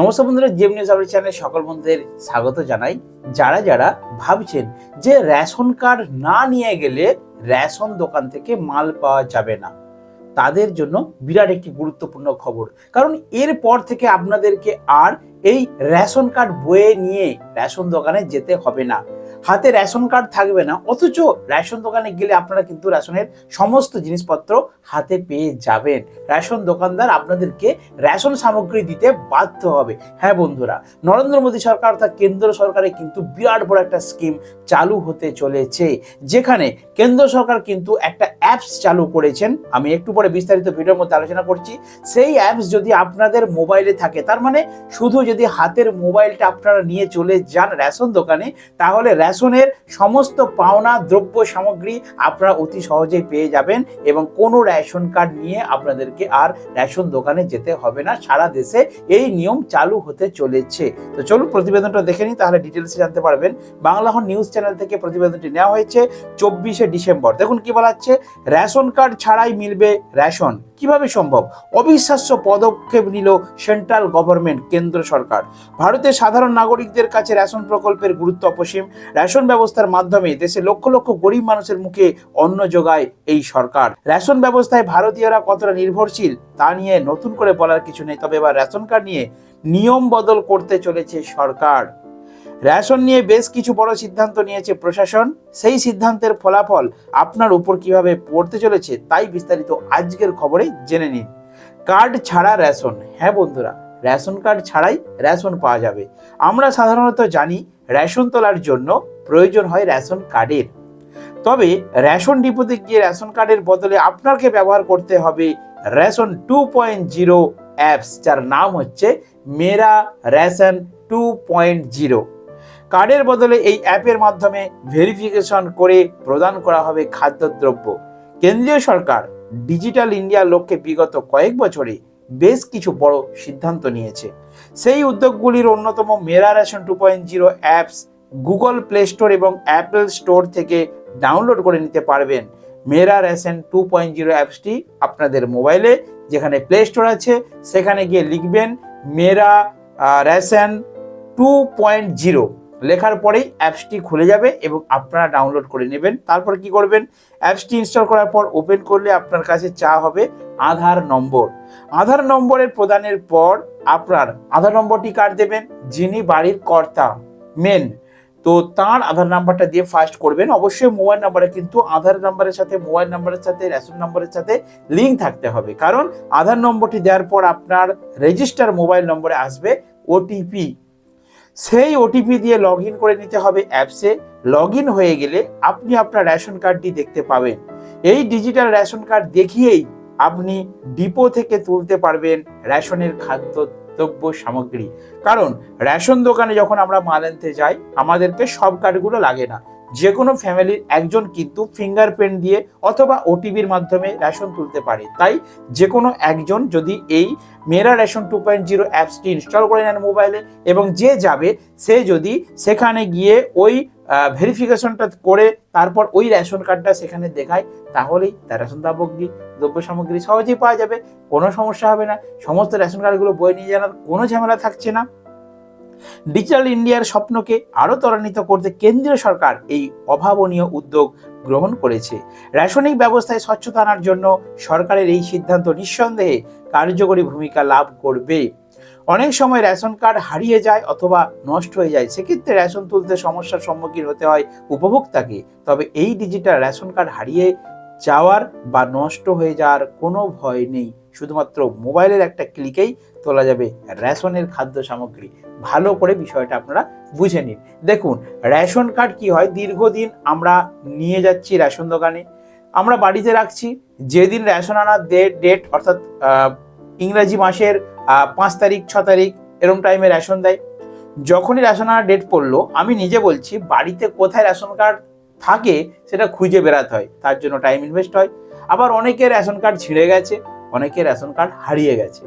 নমস্কার বন্ধুরা GM news update চ্যানেলে সকল বন্ধুদের স্বাগত জানাই। যারা যারা ভাবছেন যে রেশন কার্ড না নিয়ে গেলে রেশন দোকান থেকে মাল পাওয়া যাবে না, তাদের জন্য বিরাট একটি গুরুত্বপূর্ণ খবর। কারণ এরপর থেকে আপনাদেরকে আর এই রেশন কার্ড বয়ে নিয়ে রেশন দোকানে যেতে হবে না। হাতে রেশন কার্ড থাকবে না, অথচ রেশন দোকানে গেলে আপনারা কিন্তু রেশনের সমস্ত জিনিসপত্র হাতে পেয়ে যাবেন। রেশন দোকানদার আপনাদেরকে রেশন সামগ্রী দিতে বাধ্য হবে। হ্যাঁ বন্ধুরা, নরেন্দ্র মোদী সরকার অর্থাৎ কেন্দ্র সরকারের কিন্তু বিরাট বড় একটা স্কিম চালু হতে চলেছে, যেখানে কেন্দ্র সরকার কিন্তু একটা অ্যাপস চালু করেছেন। আমি একটু পরে বিস্তারিত ভিডিওর মধ্যে আলোচনা করছি। সেই অ্যাপস যদি আপনাদের মোবাইলে থাকে, তার মানে শুধু যদি হাতের মোবাইলটা আপনারা নিয়ে চলে যান রেশন দোকানে, তাহলে রেশনের সমস্ত পাওনা দ্রব্য সামগ্রী আপনারা অতি সহজেই পেয়ে যাবেন এবং কোনো রেশন কার্ড নিয়ে আপনাদেরকে আর রেশন দোকানে যেতে হবে না। সারা দেশে এই নিয়ম চালু হতে চলেছে। তো চলুন প্রতিবেদনটা দেখে নিই, তাহলে ডিটেলসে জানতে পারবেন। বাংলা হন নিউজ চ্যানেল থেকে প্রতিবেদনটি নেওয়া হয়েছে চব্বিশে ডিসেম্বর। দেখুন কি বলা হচ্ছে, রেশন কার্ড ছাড়াই মিলবে রেশন। কীভাবে সম্ভব? অবিশ্বাস্য পদক্ষেপ নিল সেন্ট্রাল গভর্নমেন্ট, কেন্দ্র সরকার। ভারতের সাধারণ নাগরিকদের কাছে রেশন প্রকল্পের গুরুত্ব অপসীম। রেশন ব্যবস্থার মাধ্যমে দেশে লক্ষ লক্ষ গরিব মানুষের মুখে অন্ন যোগায় এই সরকার। রেশন ব্যবস্থায় ভারতীয়রা কতটা নির্ভরশীল তা নিয়ে নতুন করে বলার কিছু নেই, তবে এবার রেশন কার্ড নিয়ে নিয়ম বদল করতে চলেছে সরকার। রেশন নিয়ে বেশ কিছু বড় সিদ্ধান্ত নিয়েছে প্রশাসন। সেই সিদ্ধান্তের ফলাফল আপনার উপর কীভাবে পড়তে চলেছে তাই বিস্তারিত আজকের খবরে জেনে নিন। কার্ড ছাড়া রেশন। হ্যাঁ বন্ধুরা, রেশন কার্ড ছাড়াই রেশন পাওয়া যাবে। আমরা সাধারণত জানি রেশন তোলার জন্য প্রয়োজন হয় রেশন কার্ডের। তবে রেশন ডিপোতে গিয়ে রেশন কার্ডের বদলে আপনাকে ব্যবহার করতে হবে ration two point zero apps, যার নাম হচ্ছে Mera ration two point zero. কার্ডের বদলে এই অ্যাপের মাধ্যমে ভেরিফিকেশন করে প্রদান করা হবে খাদ্যদ্রব্য। কেন্দ্রীয় সরকার ডিজিটাল ইন্ডিয়ার লক্ষ্যে বিগত কয়েক বছরে বেশ কিছু বড় সিদ্ধান্ত নিয়েছে। সেই উদ্যোগগুলির অন্যতম Mera ration two point zero apps Google Play Store এবং অ্যাপেল স্টোর থেকে ডাউনলোড করে নিতে পারবেন। Mera ration two point zero অ্যাপসটি আপনাদের মোবাইলে যেখানে প্লে স্টোর আছে, সেখানে গিয়ে লিখবেন Mera ration two point zero লেখার পরেই অ্যাপসটি খুলে যাবে এবং আপনারা ডাউনলোড করে নেবেন। তারপর কি করবেন? অ্যাপসটি ইনস্টল করার পর ওপেন করলে আপনার কাছে চা হবে আধার নম্বর। আধার নম্বরের প্রদানের পর আপনার আধার নম্বরটি কার্ড দেবেন? যিনি বাড়ির কর্তা মেন তো তার আধার নাম্বারটা দিয়ে ফার্স্ট করবেন। অবশ্যই মোবাইল নাম্বারে কিন্তু আধার নাম্বারের সাথে মোবাইল নাম্বারের সাথে রেশন নাম্বারের সাথে লিঙ্ক থাকতে হবে। কারণ আধার নম্বরটি দেওয়ার পর আপনার রেজিস্টার মোবাইল নম্বরে আসবে ওটিপি সেই ওটিপি দিয়ে লগ করে নিতে হবে অ্যাপসে লগ হয়ে গেলে আপনি আপনার রেশন কার্ডটি দেখতে পাবেন। এই ডিজিটাল রেশন কার্ড দেখিয়েই আপনি ডিপো থেকে তুলতে পারবেন রেশনের খাদ্য দ্রব্য সামগ্রী। কারণ রেশন দোকানে যখন আমরা মাল আনতে যাই, আমাদেরকে সব কার্ডগুলো লাগে না। যে কোনো ফ্যামিলির একজন কিন্তু ফিঙ্গারপ্রিন্ট দিয়ে অথবা ওটিপির মাধ্যমে রেশন তুলতে পারে। তাই যে কোনো একজন যদি এই Mera ration two point zero অ্যাপসটি ইনস্টল করে নেন মোবাইলে এবং যে যাবে, সে যদি সেখানে গিয়ে ওই ভেরিফিকেশনটা করে তারপর ওই রেশন কার্ডটা সেখানে দেখায়, তাহলেই তার রেশন সামগ্রী দ্রব্য সামগ্রী সহজেই পাওয়া যাবে, কোনো সমস্যা হবে না। সমস্ত রেশন কার্ডগুলো বই নিয়ে জানার কোনো ঝামেলা থাকছে না। ডিজিটাল ইন্ডিয়ার স্বপ্নকে আরও ত্বরান্বিত করতে কেন্দ্রীয় সরকার এই অভাবনীয় উদ্যোগ গ্রহণ করেছে। রেশনিক ব্যবস্থায় স্বচ্ছতা আনার জন্য সরকারের এই সিদ্ধান্ত নিঃসন্দেহে কার্যকরী ভূমিকা লাভ করবে। অনেক সময় রেশন কার্ড হারিয়ে যায় অথবা নষ্ট হয়ে যায়, সেক্ষেত্রে রেশন তুলতে সমস্যার সম্মুখীন হতে হয় উপভোক্তাকে। তবে এই ডিজিটাল রেশন কার্ড হারিয়ে যাওয়ার বা নষ্ট হয়ে যাওয়ার কোনো ভয় নেই। শুধুমাত্র মোবাইলের একটা ক্লিকেই তোলা যাবে রেশনের খাদ্য সামগ্রী। ভালো করে বিষয়টা আপনারা বুঝে নিন। দেখুন, রেশন কার্ড কি হয়? দীর্ঘদিন আমরা নিয়ে যাচ্ছি রেশন দোকানে। আমরা বাড়িতে রাখছি। যেদিন রেশন আনার ডেট অর্থাৎ ইংরাজি মাসের পাঁচ তারিখ, ছ তারিখ, এরম টাইমে রেশন দেয়। যখনই রেশন আনার ডেট পড়ল, আমি নিজে বলছি, বাড়িতে কোথায় রেশন কার্ড থাকে, সেটা খুঁজে বেরাতে হয়। তার জন্য টাইম ইনভেস্ট হয়। আবার অনেকের রেশন কার্ড ছিঁড়ে গেছে। অনেকের রেশন কার্ড হারিয়ে গেছে।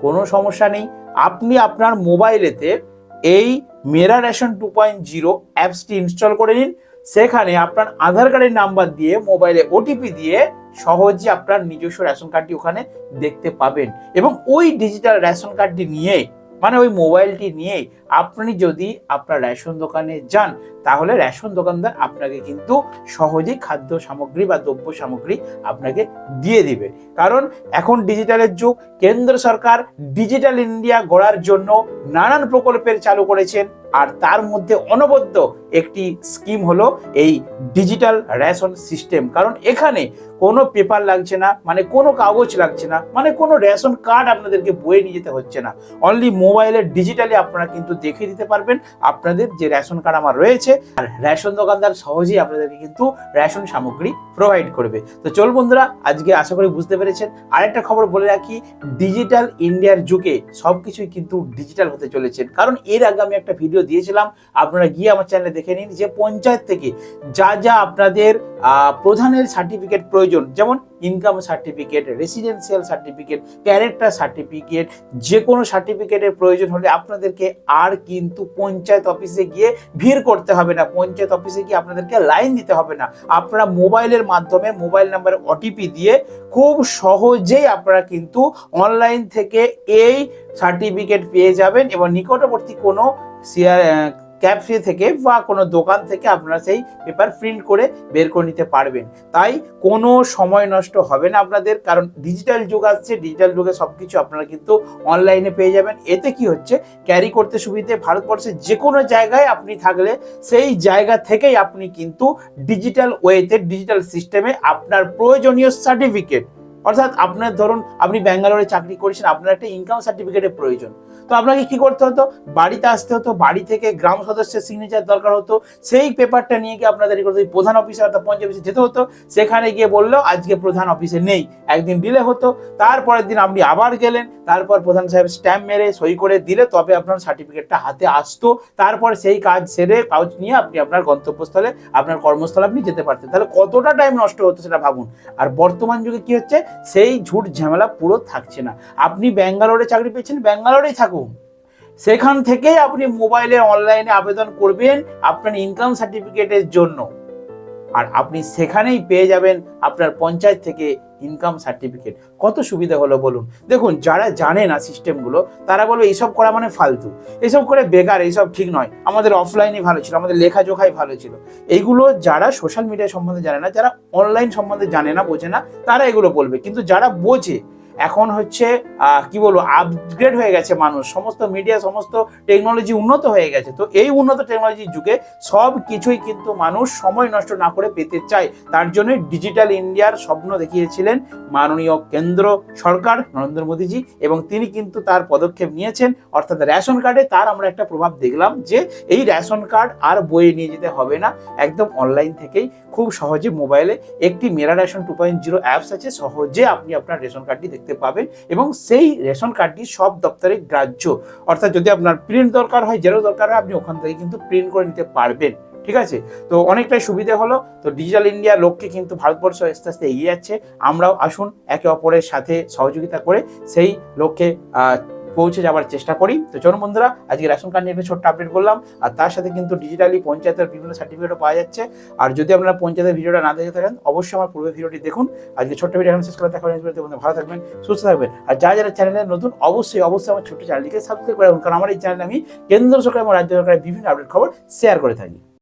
কোনো সমস্যা নেই। আপনি আপনার মোবাইলেতে এই Mera ration two point zero অ্যাপসটি ইনস্টল করে নিন। সেখানে আপনার আধার কার্ডের নাম্বার দিয়ে মোবাইলে ওটিপি দিয়ে সহজে আপনার নিজস্ব রেশন কার্ডটি ওখানে দেখতে পাবেন। এবং ওই ডিজিটাল রেশন কার্ডটি নিয়ে মানে ওই মোবাইলটি নিয়ে আপনি যদি আপনার রেশন দোকানে যান তাহলে রেশন দোকানদার আপনাকে কিন্তু সহজেই খাদ্য সামগ্রী বা দ্রব্য সামগ্রী আপনাকে দিয়ে দিবে। কারণ এখন ডিজিটালের যুগ, কেন্দ্র সরকার ডিজিটাল ইন্ডিয়া গড়ার জন্য নানান প্রকল্পের চালু করেছেন আর তার মধ্যে অনবদ্য একটি স্কিম হলো এই ডিজিটাল রেশন সিস্টেম কারণ এখানে কোনো পেপার লাগছে না মানে কোনো কাগজ লাগছে না মানে কোনো রেশন কার্ড আপনাদেরকে বয়ে নিয়ে যেতে হচ্ছে না। অনলি মোবাইলে ডিজিটালি আপনারা কিন্তু দেখে দিতে পারবেন আপনাদের যে রেশন কার্ড আমার রয়েছে। আর রেশন দোকানদার সহজেই আপনাদেরকে কিন্তু রেশন সামগ্রী প্রোভাইড করবে। তো চল বন্ধুরা, আজকে আশা করি বুঝতে পেরেছেন। আরেকটা খবর বলে রাখি ডিজিটাল ইন্ডিয়ার যুগে সব কিছুই কিন্তু ডিজিটাল হতে চলেছে। কারণ এর আগে আমি একটা ভিডিও দিয়েছিলাম, আপনারা গিয়ে আমার চ্যানেলে দেখে নিন যে পঞ্চায়েত থেকে যা যা আপনাদের প্রধানের সার্টিফিকেট প্রয়োজন, যেমন income certificate residential certificate character certificate যে কোনো সার্টিফিকেটের প্রয়োজন হলে আপনাদেরকে আর কিন্তু পঞ্চায়েত অফিসে গিয়ে ভিড় করতে হবে না, পঞ্চায়েত অফিসে গিয়ে আপনাদেরকে লাইন দিতে হবে না। আপনারা মোবাইলের মাধ্যমে মোবাইল নাম্বারে ওটিপি দিয়ে খুব সহজেই আপনারা কিন্তু অনলাইন থেকে এই সার্টিফিকেট পেয়ে যাবেন এবং নিকটবর্তী কোনো শেয়ার ক্যাফে থেকে বা কোনো দোকান থেকে আপনারা সেই পেপার প্রিন্ট করে বের করে নিতে পারবেন। তাই কোনো সময় নষ্ট হবে না আপনাদের, কারণ ডিজিটাল যুগ আসছে ডিজিটাল যুগে সব কিছু আপনারা কিন্তু অনলাইনে পেয়ে যাবেন। এতে কি হচ্ছে ক্যারি করতে সুবিধে ভারতবর্ষের যে কোনো জায়গায় আপনি থাকলে সেই জায়গা থেকেই আপনি কিন্তু ডিজিটাল ওয়েতে ডিজিটাল সিস্টেমে আপনার প্রয়োজনীয় সার্টিফিকেট অর্থাৎ আপনার ধরুন, আপনি ব্যাঙ্গালোরে চাকরি করেছেন, আপনার একটা ইনকাম সার্টিফিকেটের প্রয়োজন। তো আপনাকে কি করতে হতো? বাড়িতে আসতে হতো, বাড়ি থেকে গ্রাম সদস্যের সিগনেচার দরকার হতো, সেই পেপারটা নিয়ে গিয়ে আপনাদের। প্রধান অফিসে অর্থাৎ পঞ্চায়েত অফিসে যেতে হতো, সেখানে গিয়ে বলল, আজকে প্রধান অফিসে নেই। একদিন দিলে হতো, তারপরের দিন আপনি আবার গেলেন, তারপর প্রধান সাহেব স্ট্যাম্প মেরে সই করে দিলে তবে আপনার সার্টিফিকেটটা হাতে আসতো, তারপর সেই কাজ সেরে কাগজ নিয়ে আপনি আপনার গন্তব্যস্থলে, আপনার কর্মস্থলে আপনি যেতে পারতেন। তাহলে কতটা টাইম নষ্ট হতো সেটা ভাবুন। আর বর্তমান যুগে কি হচ্ছে? সেই ঝুট ঝামেলা পুরো থাকছে না। আপনি ব্যাঙ্গালোরে চাকরি পেয়েছেন, ব্যাঙ্গালোরেই থাকুন। সেখান থেকেই আপনি মোবাইলে অনলাইনে আবেদন করবেন আপনার ইনকাম সার্টিফিকেটের জন্য। আর আপনি সেখানেই পেয়ে যাবেন আপনার পঞ্চায়েত থেকে ইনকাম সার্টিফিকেট কত সুবিধা হলো বলুন। দেখুন, যারা জানে না সিস্টেমগুলো তারা বলবে, এইসব করা মানে ফালতু। এইসব করে বেকার, এইসব ঠিক নয়। আমাদের অফলাইনে ভালো ছিল, আমাদের লেখাজোখাই ভালো ছিল। এইগুলো যারা সোশ্যাল মিডিয়া সম্বন্ধে জানে না, যারা অনলাইন সম্বন্ধে জানে না, বোঝে না, তারা এগুলো বলবে। কিন্তু যারা বোঝে এখন হচ্ছে কি বলব আপগ্রেড হয়ে গেছে মানুষ। সমস্ত মিডিয়া সমস্ত টেকনোলজি উন্নত হয়ে গেছে। তো এই উন্নত টেকনোলজির যুগে সব কিছুই কিন্তু মানুষ সময় নষ্ট না করে পেতে চায়। তার জন্য ডিজিটাল ইন্ডিয়ার স্বপ্ন দেখিয়েছিলেন মাননীয় কেন্দ্র সরকার নরেন্দ্র মোদীজি এবং তিনি কিন্তু তার পদক্ষেপ নিয়েছেন। অর্থাৎ রেশন কার্ডে তার আমরা একটা প্রভাব দেখলাম যে এই রেশন কার্ড আর বইয়ে নিয়ে যেতে হবে না। একদম অনলাইন থেকেই খুব সহজে মোবাইলে একটি Mera ration two point zero apps আছে। সহজে আপনি আপনার রেশন কার্ডটি দেখতে পাবেন এবং সেই রেশন কার্ডটি সব দপ্তরে গ্রাহ্য। অর্থাৎ যদি আপনার প্রিন্ট দরকার হয় জেরো দরকার হয়, আপনি ওখান থেকে কিন্তু প্রিন্ট করে নিতে পারবেন। ঠিক আছে? তো অনেকটাই সুবিধে হলো। তো ডিজিটাল ইন্ডিয়া লক্ষ্যে কিন্তু ভারতবর্ষ আস্তে আস্তে এগিয়ে যাচ্ছে। আমরাও আসুন একে অপরের সাথে সহযোগিতা করে সেই লক্ষ্যে পৌঁছে যাওয়ার চেষ্টা করি। তো চলুন বন্ধুরা, আজকে রেশন কার্ড নিয়ে একটা ছোট্ট আপডেট করলাম। আর তার সাথে কিন্তু ডিজিটালি পঞ্চায়েতের বিভিন্ন সার্টিফিকেটও পাওয়া যাচ্ছে। আর যদি আপনারা পঞ্চায়েতের ভিডিওটা না দেখে থাকেন, অবশ্যই আমার পূর্বের ভিডিওটি দেখুন। আজকে ছোট্ট ভিডিও এখন শেষ করে দেখা বন্ধু ভালো থাকবেন, সুস্থ থাকবেন। আর যা যারা চ্যানেলে নতুন, অবশ্যই অবশ্যই আমার ছোট্ট চ্যানেলটিকে সাবস্ক্রাইব করে রাখুন। কারণ আমার এই চ্যানেলে আমি কেন্দ্র সরকার এবং রাজ্য সরকারের বিভিন্ন আপডেট খবর শেয়ার করে থাকি।